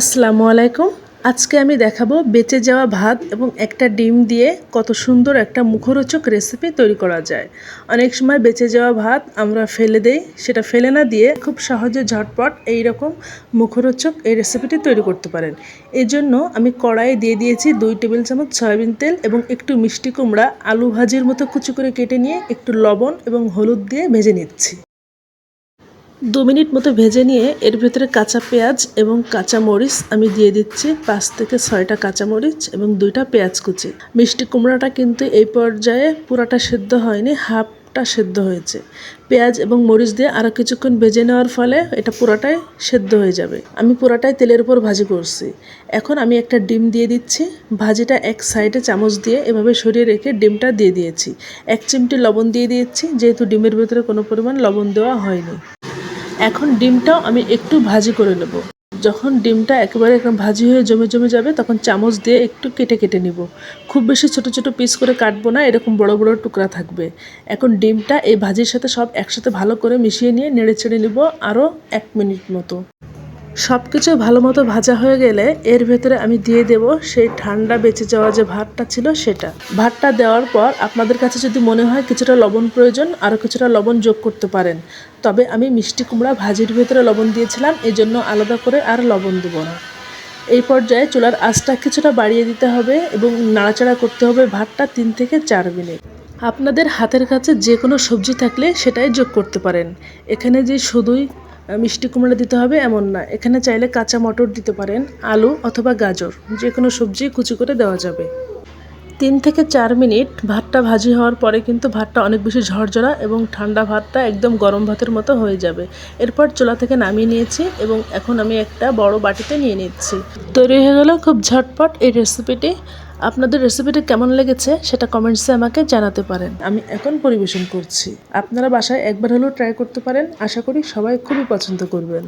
আসসালামু আলাইকুম। আজকে আমি দেখাবো বেঁচে যাওয়া ভাত এবং একটা ডিম দিয়ে কত সুন্দর একটা মুখরোচক রেসিপি তৈরি করা যায়। অনেক সময় বেঁচে যাওয়া ভাত আমরা ফেলে দেই, সেটা ফেলে না দিয়ে খুব সহজে ঝটপট এই রকম মুখরোচক এই রেসিপিটি তৈরি করতে পারেন। এই জন্য আমি কড়াইয়ে দিয়ে দিয়েছি দুই টেবিল চামচ সয়াবিন তেল এবং একটু মিষ্টি কুমড়া, আলু ভাজির মতো কুচি করে কেটে নিয়ে একটু লবণ এবং হলুদ দিয়ে ভেজে নিচ্ছি। দু মিনিট মতো ভেজে নিয়ে এর ভেতরে কাঁচা পেঁয়াজ এবং কাঁচা মরিচ আমি দিয়ে দিচ্ছি, পাঁচ থেকে ছয়টা কাঁচা মরিচ এবং দুইটা পেঁয়াজ কুচি। মিষ্টি কুমড়াটা কিন্তু এই পর্যায়ে পুরাটা সেদ্ধ হয়নি, হাফটা সেদ্ধ হয়েছে। পেঁয়াজ এবং মরিচ দিয়ে আরও কিছুক্ষণ ভেজে নেওয়ার ফলে এটা পুরাটাই সেদ্ধ হয়ে যাবে। আমি পুরাটাই তেলের উপর ভাজি করছি। এখন আমি একটা ডিম দিয়ে দিচ্ছি। ভাজিটা এক সাইডে চামচ দিয়ে এভাবে সরিয়ে রেখে ডিমটা দিয়ে দিয়েছি। এক চিমটি লবণ দিয়ে দিয়েছি, যেহেতু ডিমের ভেতরে কোনো পরিমাণ লবণ দেওয়া হয়নি। এখন ডিমটাও আমি একটু ভাজি করে নেব। যখন ডিমটা একেবারে একদম ভাজি হয়ে জমে জমে যাবে, তখন চামচ দিয়ে একটু কেটে কেটে নিব। খুব বেশি ছোট ছোট পিস করে কাটবো না, এরকম বড় বড় টুকরা থাকবে। এখন ডিমটা এই ভাজির সাথে সব একসাথে ভালো করে মিশিয়ে নিয়ে নেড়ে ছেড়ে নিব আরও এক মিনিট মতো। সব কিছু ভালো মতো ভাজা হয়ে গেলে এর ভেতরে আমি দিয়ে দেব সেই ঠান্ডা বেঁচে যাওয়া যে ভাতটা ছিল সেটা। ভাতটা দেওয়ার পর আপনাদের কাছে যদি মনে হয় কিছুটা লবণ প্রয়োজন, আরও কিছুটা লবণ যোগ করতে পারেন। তবে আমি মিষ্টি কুমড়া ভাজির ভেতরে লবণ দিয়েছিলাম এই জন্য আলাদা করে আর লবণ দেবো না। এই পর্যায়ে চুলার আঁচটা কিছুটা বাড়িয়ে দিতে হবে এবং নাড়াচাড়া করতে হবে ভাতটা তিন থেকে চার মিনিট। আপনাদের হাতের কাছে যে কোনো সবজি থাকলে সেটাই যোগ করতে পারেন। এখানে যে শুধুই মিষ্টি কুমড়া দিতে হবে এমন না। এখানে চাইলে কাঁচা মটর দিতে পারেন, আলু অথবা গাজর। যে কোনো সবজি কুচি করে দেওয়া যাবে। তিন থেকে চার মিনিট ভাতটা ভাজি হওয়ার পরে কিন্তু ভাতটা অনেক বেশি ঝরঝরা এবং ঠান্ডা ভাতটা একদম গরম ভাতের মতো হয়ে যাবে। এরপর চুলা থেকে নামিয়ে নিয়েছি এবং এখন আমি একটা বড় বাটিতে নিয়ে নিচ্ছি। তৈরি হয়ে গেল খুব ঝটপট এই রেসিপিটি আপনাদের রেসিপিটা কেমন লেগেছে সেটা কমেন্টসে আমাকে জানাতে পারেন। আমি এখন পরিবেশন করছি। আপনারা বাসায় একবার হলেও ট্রাই করতে পারেন। আশা করি সবাই খুবই পছন্দ করবেন।